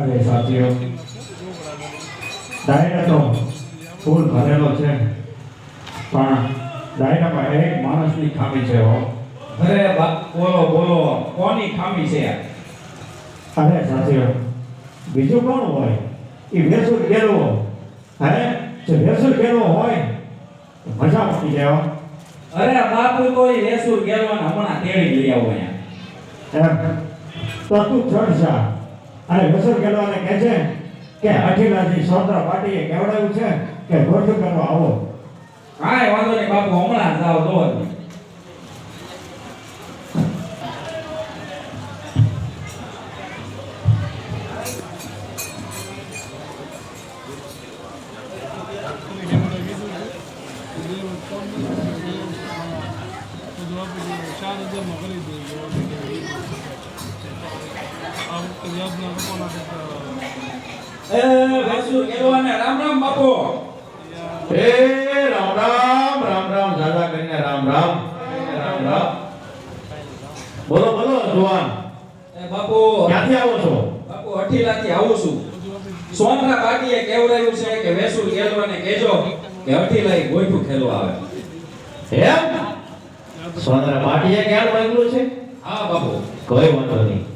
અરે સાથીઓ ડાયરા તો ફૂલ ભરેલો છે. પણ ડાયરામાં એક માણસની ખામી છે હો. અરે બોલો બોલો કોની ખામી છે? અરે સાથીઓ બીજું કોણ હોય? એ ભેસુર ગેરવો હે? જે ભેસુર ગેરવો હોય તો મજા પડી જાય. અરે બાપુ તો એ ભેસુર ગેલવાના હમણાં તેડી લઈ આવો અહીંયા. એમ. તો તું ચડ જા અને વેસુર ગેરવાને કહે છે કે અઠીલાજી સોતરા પાટીએ કેવડાવ્યું છે કે ગોઠું કરવા આવો. કાંઈ વાંધો નહીં બાપુ હમણાં જ જાઓ એ વૈસુ ગેલવાને રામ રામ બાપો. એ રામ રામ રામ રામ દાદા કરીને રામ રામ રામ રામ. બોલો બોલો જુવાન. એ બાપો. ક્યાંથી આવો છો? બાપુ અઠીલાથી આવું છું. સોનરા પાટીએ કેવડાવ્યું છે કે વેસુર ગેલવાને કહેજો કે અઠીલાઈ ગોઠું ખેલવા આવે. એમ? સોનરા પાટીએ ક્યાં માંગલું છે? હા બાપુ. કોઈ વાંધો નહીં.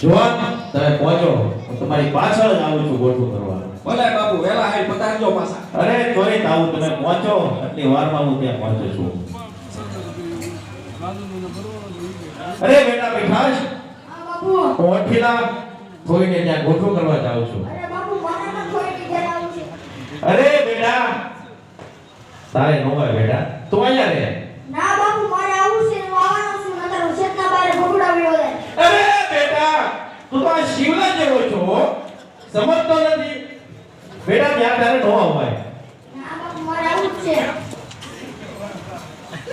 જુવાન તમે પહોંચો. હું તમારી પાછળ જ આવું છું ગોઠવું કરવા. ભલે બાપુ વેલા હાઈ પતારજો પાછા. અરે તોય આવું તમે પહોંચો. એટલી વારમાં હું ત્યાં પહોંચું છું. અરે બેટા બેઠાશ. અઠીલા થોઈને ત્યાં ગોઠવું કરવા જાઉં છું. અરે બેટા. તારે નો હોય બેટા. તું અહીંયા રહે ના બાપુ મારે આવું છે હું આવવાનો છું નતર હું છેતના બારે ભગુડા વિયો જાય અરે બેટા તું તો આ જેવો છો સમજતો નથી. બેટા ત્યાં તારે નો અવાય ના બાપુ મારે આવું જ છે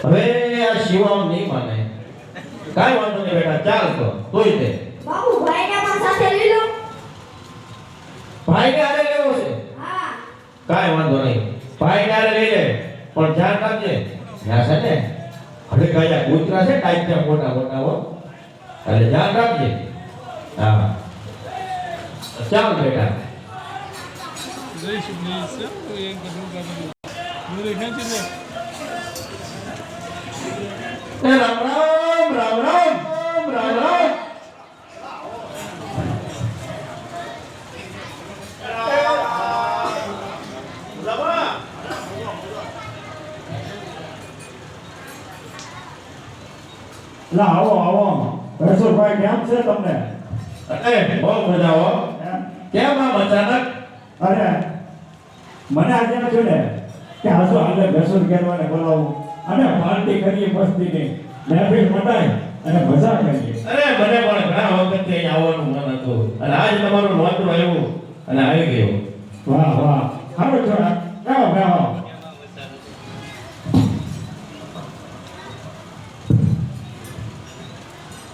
હવે આ શિવામ નહીં માને. કાઈ વાંધો નહીં બેટા, ચાલ તો તોય તે બાપુ ભાઈને આરે લેવો છે. હા કાઈ વાંધો નહીં. ભાઈને આરે લઈ લે, પણ ધ્યાન રાખજે. ત્યાં છે ને, હવે કયા કૂતરા છે ટાઈપ ત્યાં મોટા મોટા હો. એટલે ધ્યાન રાખજે. હા. ચાલ બેટા એ રામ રામ રામ રામ રામ રામ લા આવો આવો વેસુરભાઈ કેમ છે તમને અરે બહુ મજા હો એમ? કેમ આમ અચાનક? અરે મને આજે ન જોડે કે આજુ આજે વેસુર કહેવાને બોલાવું. અને પાર્ટી કરીએ મસ્તીની. મહેફિલ મટાય અને મજા કરીએ. અરે મને પણ ઘણા વખતથી અહીં આવવાનું મન હતું. અને આજ તમારું નોતરું આવ્યું અને આવી ગયું. વાહ વાહ. હારો છોડા. બેહો બેહો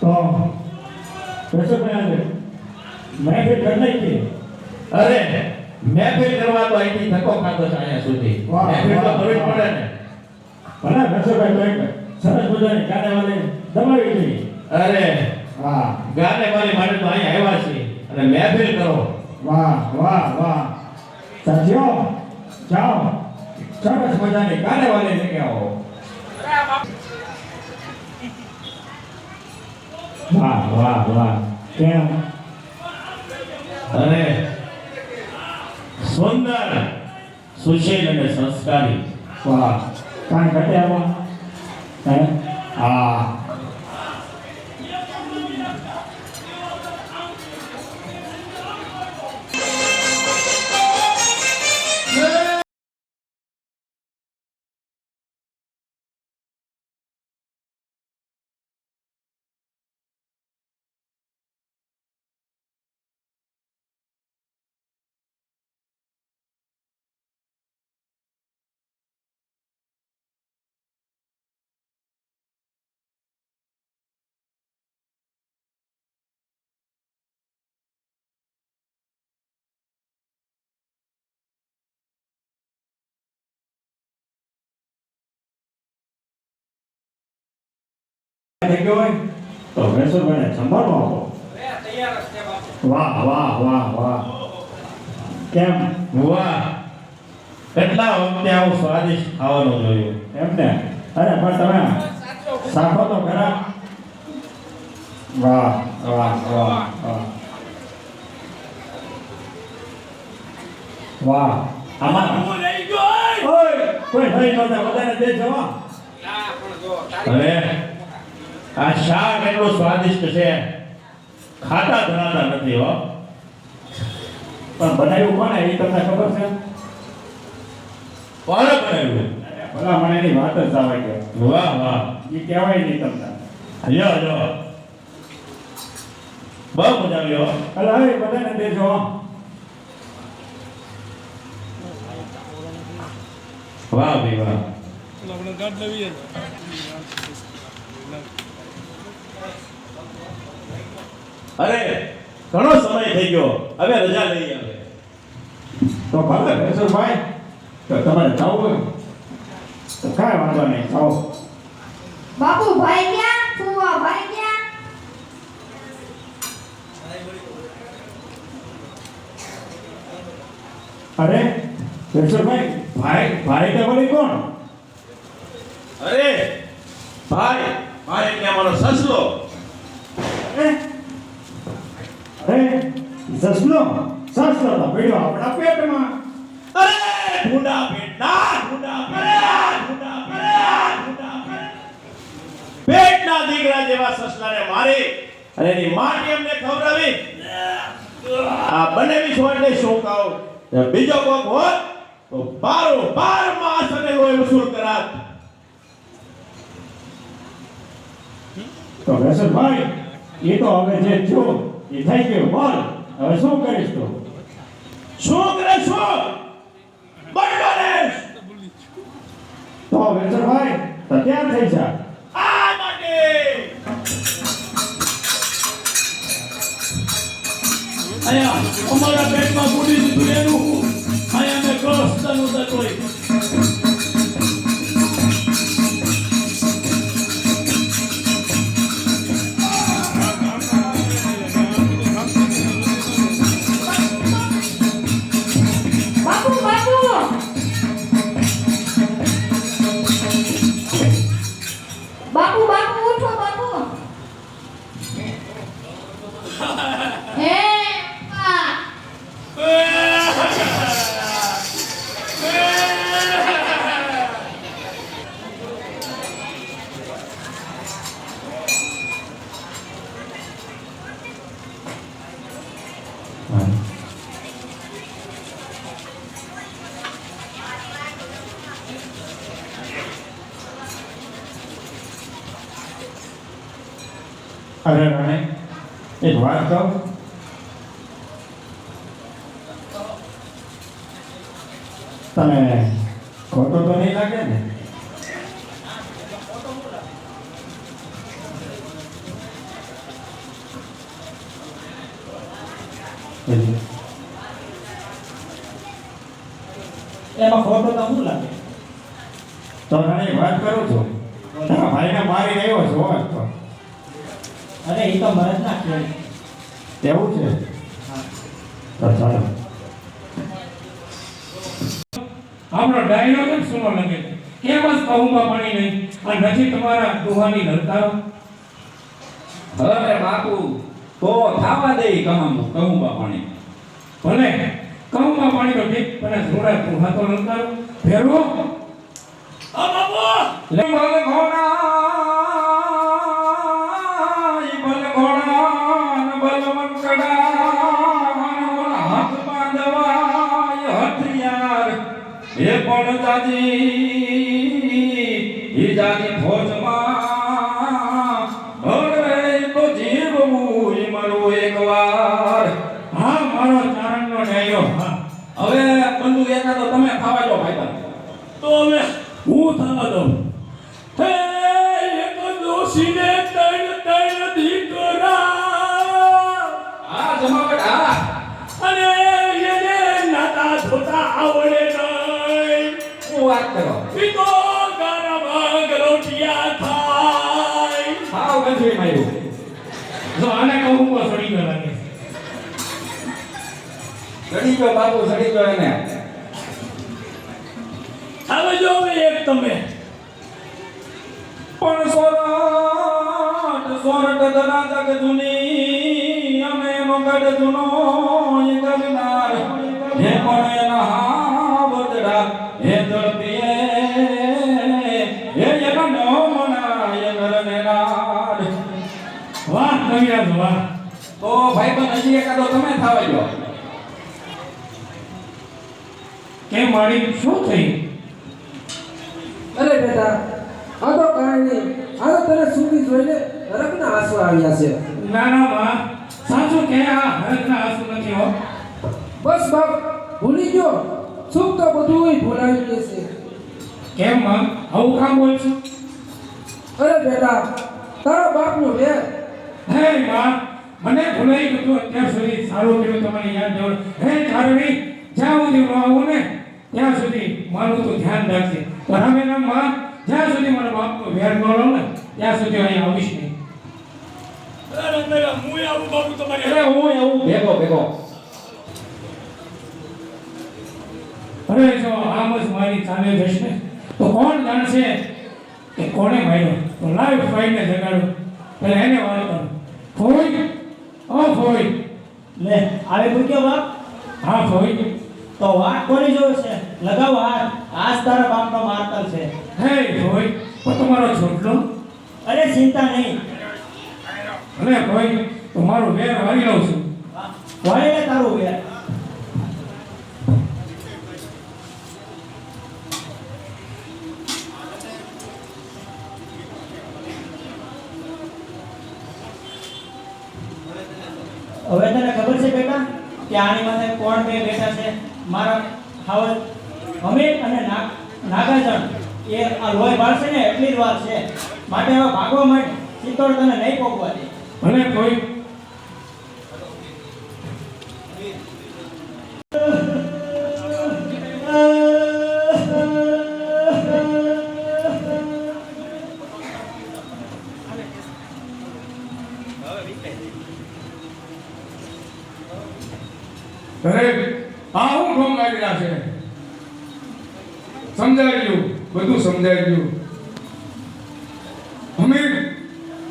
તો વેસુરભાઈ આજે મહેફિલ કરી અરે મહેફિલ કરવા તો અહીંથી ધક્કો ખાતો છે અહીંયા સુધી. મહેફિલ તો કરવી. પડે ને. ભલે વેસુરભાઈ તો એક સરસ મજાની વાલે દબાવી દીધી અરે વાહ. ગાને વાલી માટે તો અહીં આવ્યા છીએ. અને મહેફિલ કરો વાહ વાહ વાહ. સાથીઓ જાઓ. સરસ મજાની કાનેવાલી લઈને આવો. વાહ વાહ વાહ. કેમ? અને સુંદર સુશીલ અને સંસ્કારી. વાહ. કાંઈ ઘટે આવા હે. થઈ ગયો હોય તો વેસુરભાઈને જમવાનું આપો તૈયાર જ છે બાપુ વાહ વાહ વાહ વાહ. કેમ? વાહ. કેટલા વખતે આવું સ્વાદિષ્ટ ખાવાનું જોયું. એમને અરે પણ તમે સાંભળો તો ખરા. વાહ વાહ વાહ વાહ. વાહ. આમાં કોઈ ભાઈ નતા બધાને દે જવા. હવે આ શાક એટલું સ્વાદિષ્ટ છે. ખાતા ધરાતા નથી હો. પણ બનાવ્યું કોને? એ તમને ખબર છે? કોણે બનાવ્યું? ભલા મને એની વાત જ આવે કે. વાહ વાહ. એ કહેવાય નહીં તમને. જો જો બહુ મજા આવી હો. અલા હવે બધાને દેજો. વાહ ભાઈ વાહ. આપણે ગાંઠ લેવી અરે ઘણો સમય થઈ ગયો. હવે રજા લઈ આવે. તો ભલે ભાઈ તો તમારે જાવ હોય. તો કાંઈ વાંધો નહીં જાઓ. બાપુ ભાઈ ક્યાં? ફુવા ભાઈ ક્યાં? અરે ભેસુરભાઈ ભાઈ ભાઈ તો વળી કોણ? અરે ભાઈ ભાઈ એટલે અમારો સસલો અરે સસલો સસલો તો પડ્યો આપણા પેટમાં. અરે ઢૂંઢા પેટના ઢૂંઢા પેટના ઢૂંઢા પેટના ઢૂંઢા પેટ પેટના દીકરા જેવા સસલાને મારી અને એની માટી અમને ખવડાવી. આ બંને વિશ્વ એટલે શું કહું બીજો કોક હોત, તો બારો બાર માસ અને લોહી વસૂલ કરાત. તો ભાઈ, એ તો હવે જે થયું એ થઈ ગયું બોલ, હવે શું કરીશ તું? શું કરે શું બંડોલેશ તો ભેસુરભાઈ તો ક્યાં થઈ જા? આ માટે! અહીંયા અમારા પેટમાં બુડી દીધું એનું અરે રાણે એક વાત કહું તને ખોટું તો નહીં લાગે ને એટલે એમાં ખોટો તો શું લાગે તો તને એક વાત કરું છું તારા ભાઈને મારી આવ્યો છો હો તો અરે એ તો મરજ ના કહેવાય. એવું છે? હા. ચાલો. આપણો ડાયલોગ જ સુનો લાગે કેમ જ કહુમાં પાણી નહીં અને નથી તમારા દુહાની લલકારો અરે બાપુ તો થાવા દે કહું કહુમાં પાણી. ભલે. કહુમાં પાણી તો ઠીક પણ જોડા તું હાથો લલકારો ફેરવો આ બાપુ! લે મારે ઘોડા એ પણ દાદી ઈ જાની ફોજમાં ગયો બાપુ સડી ગયો એને. આવે જો એક તમે. પણ સોરઠ સોરઠ ધરા જગ જૂની અમે મગડ જૂનો એ હે પણ એના હાવદડા હે ધરતીએ હે એના મોમના એ નરને વાહ કવિરાજ વાહ. તો ભાઈ પણ હજી એકાદો તમે થાવા ગયો. કેમ મારી શું થઈ? અરે બેટા આ તો કાંઈ નહીં. આ તો તને સુધી જોઈને રકના આંસુ આવ્યા છે. ના ના માં સાચું કે આ હરકના આંસુ નથી હો. બસ બાપ ભૂલી ગયો. સુખ તો બધું ભૂલાવી દેશે કેમ માં આવું કામ બોલ છું? અરે બેટા તારા બાપનું વેર હે માં મને ભૂલાઈ ગયું અત્યાર સુધી. સારું કર્યું તમારી યાદ દેવું હે ચારણી જ્યાં હું હું આવું ને ત્યાં સુધી મારું તો ધ્યાન રાખજે. હવે માં જ્યાં સુધી મારા બાપનો વેર ન લો ને ત્યાં સુધી અહીંયા આવીશ નહીં. અરે મેરા હું આવું બાપુ તમારી. હું એવું ભેગો ભેગો. અરે જો આમ જ મારી ચાલે જશે તો કોણ જાણશે કે કોણે માર્યો? તો લાઈવ ફાઈને જગાડો એટલે એને વાળો કરો. ફોઈ ઓ ફોઈ લે આવે પૂછ્યો બાપ? હા ફોઈ તો વાત કોની જોવે છે? લગાવ હાથ. આજ તારા બાપનો મારતલ છે. હે ફોઈ પણ તમારો છોટલો? અરે ચિંતા નહીં. અરે ફોઈ તો મારું વેર વાળી લઉં છું. વાળીને તારો વેર. હવે તને ખબર છે બેટા કે આની માથે કોણ બે બેઠા છે? મારા ખાવડ અમીર અને નાગાજન એ આ લોહી બાળશે ને, એટલી જ વાર છે. માટે હવે ભાગવા માટે ચિત્તોડ તને નહીં પોગવા દે ભલે કોઈ અરે આ હું ઢોંગ આવી રહ્યા છે સમજાઈ ગયું? બધું સમજાઈ ગયું. હમીર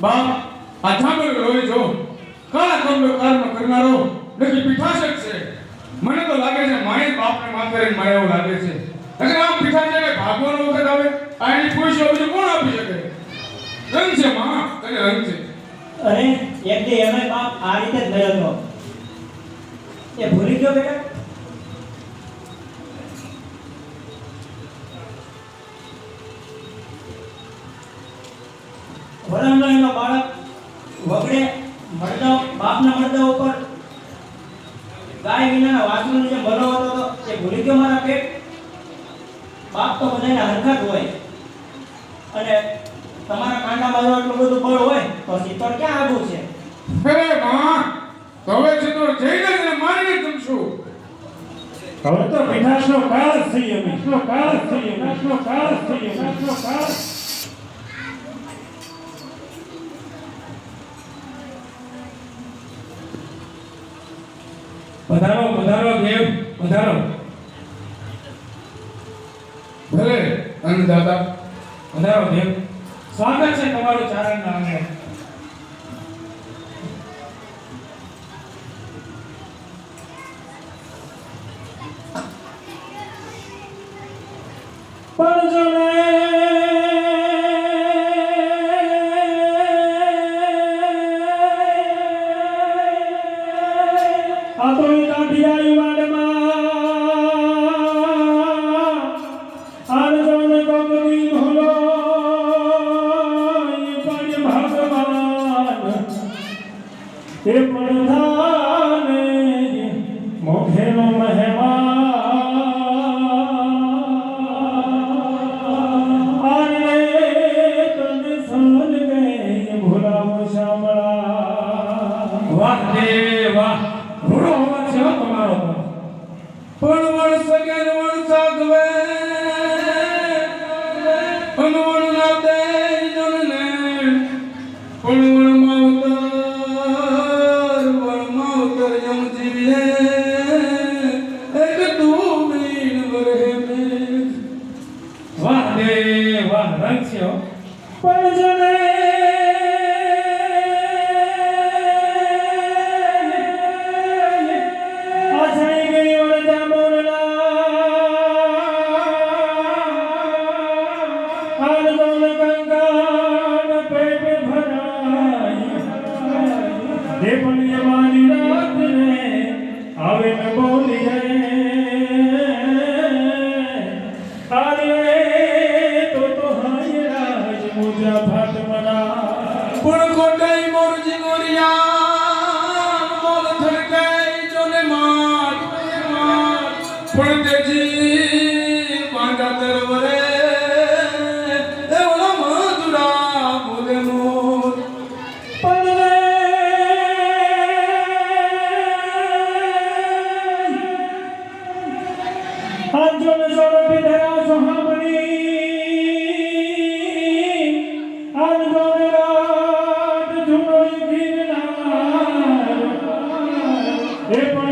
બાપ, આ થાંભલો રોય જો. કાળા કમલો કારનો કરનારો નક્કી પીઠાશક છે. મને તો લાગે છે માય બાપને માફ કરીને મારે એવું લાગે છે. અગર આમ પીઠાશકે ભાગવાનો વખત આવે, આ એની ખુશીઓ બીજું કોણ આપી શકે? રંગ છે, માં. તને રંગ છે. અરે, એક દે એનો બાપ આ રીતે જ ગયો હતો. એ ભૂલી ગયો બેટા? વરણનો એનો બાળક વગડે મરદા બાપના મરદા ઉપર ગાય વિનાના વાસણનો જે મરો હતો તો એ ભૂલી ગયો મારા પેટ. બાપ તો બધાના હરખા જ હોય. અને તમારા કાંડામાં જો આટલું બધું બળ હોય તો શીતળ ક્યાં આગું છે? અરે માં હવે તો જઈને એને મારીને જમશું હવે તો વિનાશનો કાળ જ થઈ અમે વિનાશનો કાળ જ થઈ વિનાશનો કાળ જ થઈ વિનાશનો કાળ પધારો પધારો દેવ પધારો. ભલે અન્નદાતા પધારો દેવ. સ્વાગત છે તમારું ચારણના અંગે. Wahdeh.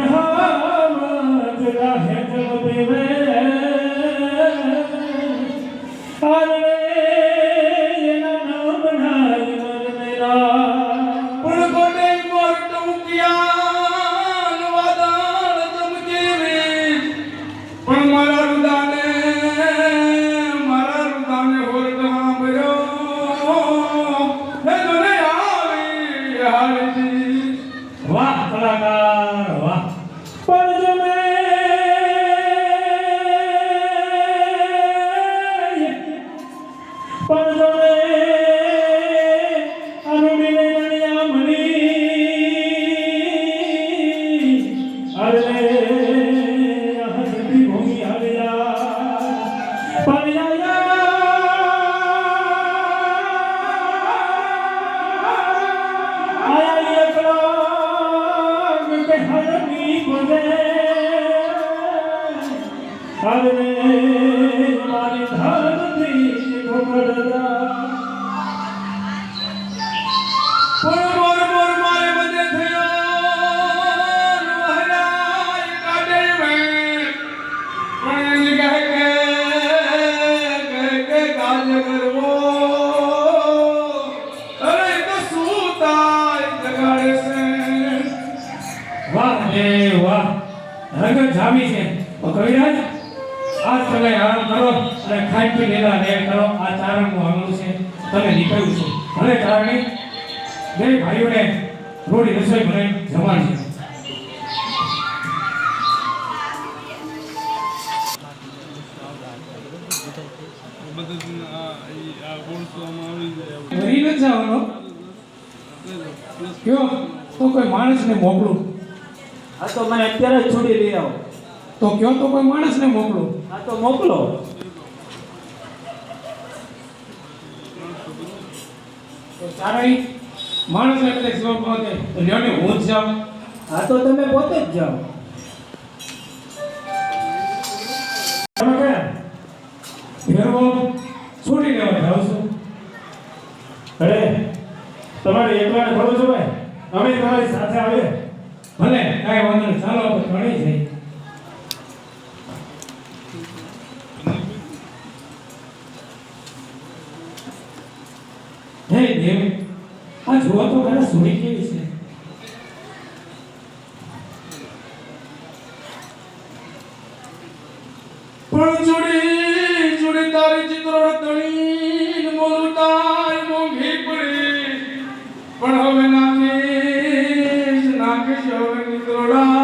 એ પણ હાવત રાહે જબ આજ તમે આરામ કરો અને ખાઈ પી લેલા રે કરો. આ ચારણનું આંગણું છે. તમે નીકળ્યું છે. હવે કારણે બે ભાઈઓને રોડી રસોઈ બનાવી છે. ઘરી નથી જવાનો? કયો તો કોઈ માણસને મોકલું. આ તો મને અત્યારે જ છોડી લઈ આવો. તો કયો તો કોઈ માણસને મોકલું? આ તો મોકલો. તો ચારણી માણસને કદાચ જવાબ પહોંચે. તો લ્યો હું જ જાઉં. હા તો તમે પોતે જ જાઓ. તમે કયા ફેરવો. છૂટી લેવા જાઉં છું. અરે તમારે એકલાને ખબર છો ભાઈ? અમે તમારી સાથે આવીએ. ભલે કાંઈ વાંધો નહીં. ચાલો આપણે ઘણી જઈએ. હે દેવ આ જોવા તો ખરા સુરી કેવી છે. પણ જોડી જોડી તારી ચિત્રો તણી મોલું તાર મોંઘી પડી. પણ હવે નાખીશ નાખીશ હવે નિત્રોડા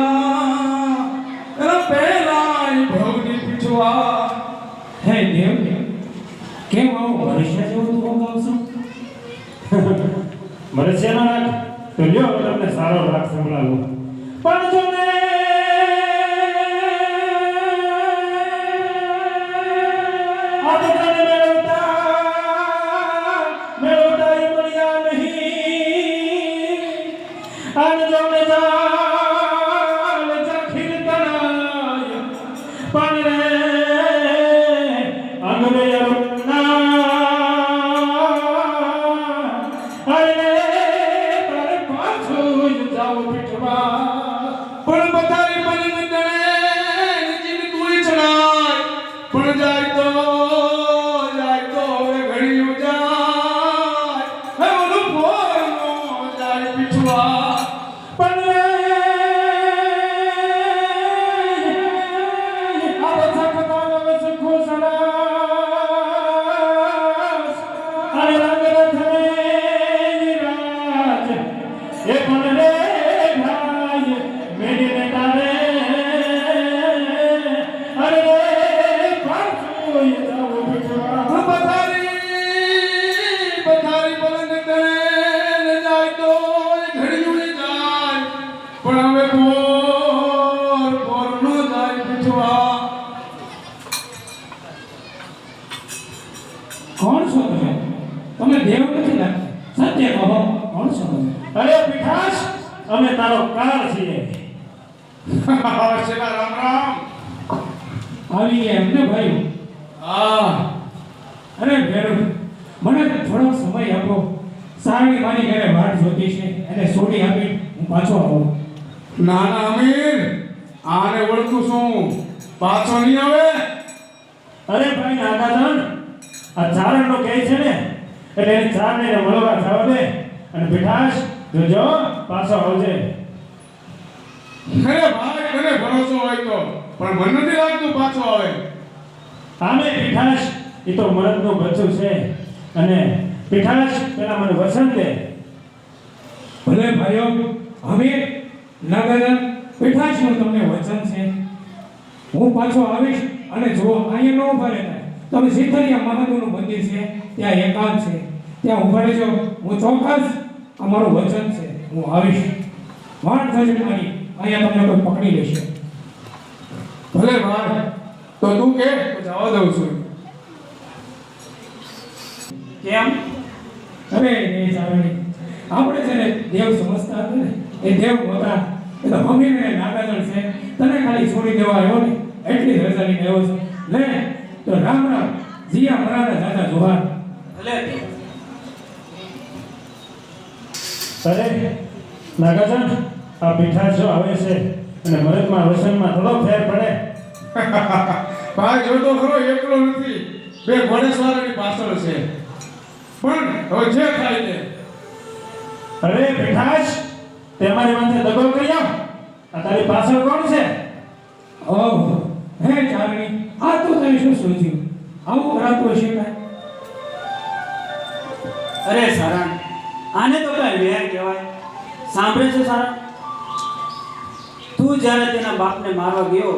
એના પહેલા ભવની પીછવા હે દેવ, કેમ આવું ભવિષ્ય જેવું તું મંગાવશો મને છે ના તો લ્યો તમને સારો લાગશે સંભળાવું પણ જો ને દેવ નથી લાગતી સત્ય કહો. કોણ સમજે અરે પીઠાશ અમે તારો કાળ છીએ. શિવા રામ રામ. આવી એમ ને ભાઈ? આ અરે ભેરુ મને થોડો સમય આપો. સારણી મારી ઘરે વાટ જોતી છે. એને છોડી આપી હું પાછો આવું. નાના અમીર આને ઓળખું છું. પાછો નહીં આવે? અરે ભાઈ નાના જણ આ ચારણ નો કહે છે ને? એટલે એને ચારને ને મળવા થવા દે અને પીઠાશ જોજો પાછો આવજે. અરે ભાઈ મને ભરોસો હોય તો. પણ મને નથી લાગતું પાછો આવે. આમે પીઠાશ એ તો મરદનું બચ્ચું છે. અને પીઠાશ પેલા મને વસન દે. ભલે ભાઈઓ હવે પીઠાશ પીઠાશનું તમને વચન છે. હું પાછો આવીશ અને જો અહીંયા ન ભરે તમે સિદ્ધરિયા મહાદેવનું મંદિર છે ત્યાં એકાંત છે. ત્યાં ઊભા રહેજો. હું ચોક્કસ અમારું વચન છે. હું આવીશ. વાણ થશે મારી. અહીંયા તમને કોઈ પકડી લેશે. ભલે ભાઈ તો તું કે? જવા દઉં છું. કેમ? અરે એ જાણે. આપણે છે ને દેવ સમજતા હતા ને. એ દેવ હતા એ તો મમ્મીને નાગાજણ છે. તને ખાલી છોડી દેવા આવ્યો ને. એટલી રજાની આવ્યો છે. લે તો રામ રામ. જીયા મરાના દાદા જોહાર. અરે નાગાજન આ પીઠાશ જો આવે છે અને મરદમાં વસનમાં થોડો ફેર પડે. ભાઈ જોતો ખરો એકલો નથી. બે ઘોડેસવારની પાછળ છે. પણ હવે જે થાય તે. અરે પીઠાશ તે મારી માથે દગો કર્યો આ તારી પાછળ કોણ છે? ઓહ હે ચારણી આ તો તમે શું સોચ્યું આવું ખરાબ હશે અરે સારા, આને તો કઈ વેર કહેવાય. સાંભળે છે સારા? તું જ્યારે તેના બાપને મારવા ગયો,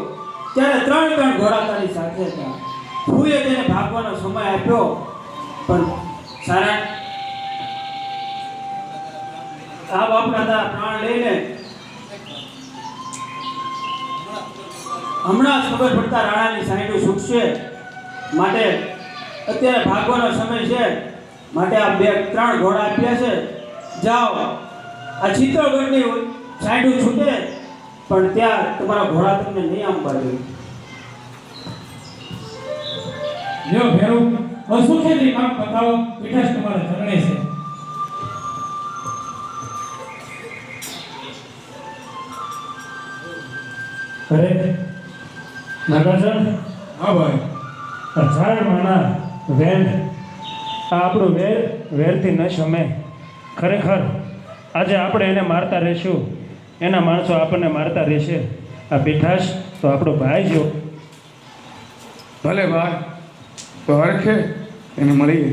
ત્યારે ત્રણ ત્રણ ઘોડા તારી સાથે હતા. ફૂએ તેને ભાગવાનો સમય આપ્યો, પણ સારા, આ બાપના તારા પ્રાણ લઈને હમણાં જ ખબર પડતા રાણાની સાઈડું છૂટશે. માટે અત્યારે ભાગવાનો સમય છે. માટે આ બે, ત્રણ ઘોડા આપ્યા છે. જાઓ. આ ચિત્તોડગઢની સાઈડું છૂટે. પણ ત્યાં તમારા ઘોડા તમને નહીં આમ પાડે લ્યો ભેરું. અસુખેથી કામ બતાવો? પીઠાશ તમારા ચરણે છે. અરે નાગાજન હા ભાઈ. અઢાર માણા વેર આ આપણું વેર વેરથી ન શમે. ખરેખર આજે આપણે એને મારતા રહીશું. એના માણસો આપણને મારતા રહેશે. આ પીઠાશ તો આપણો ભાઈ જો ભલે ભાઈ તો હરખે એને મળીએ.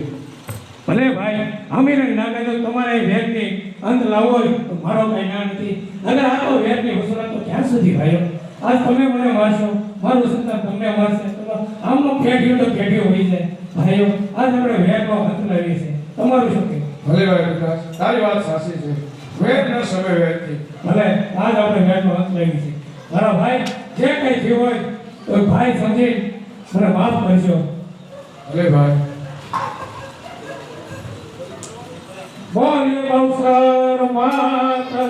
ભલે ભાઈ અમીર નાગાજન તમારે વેરની અંત લાવવો હોય તો મારો કઈ ના નથી. અગર આ તો વેરની વસૂલાત તો ક્યાં સુધી ભાઈઓ? આજ તમે મને મારશો. મારું સંતાન તમને મળશે આમનો ફેટ્યું તો ફેટ્યું હોય છે. ભાઈઓ આજ આપણે વેદનો અંત લાવીએ છીએ. તમારું શું કહેવું? ભલે ભાઈ વિકાસ તારી વાત સાચી છે. વેદ ન સમય વેદથી ભલે આજ આપણે વેદનો અંત લાવીએ છીએ. મારા ભાઈ જે કંઈ થયું હોય તો ભાઈ સમજી મને માફ કરજો. ભલે ભાઈ. બોલ્યો અવસર માતા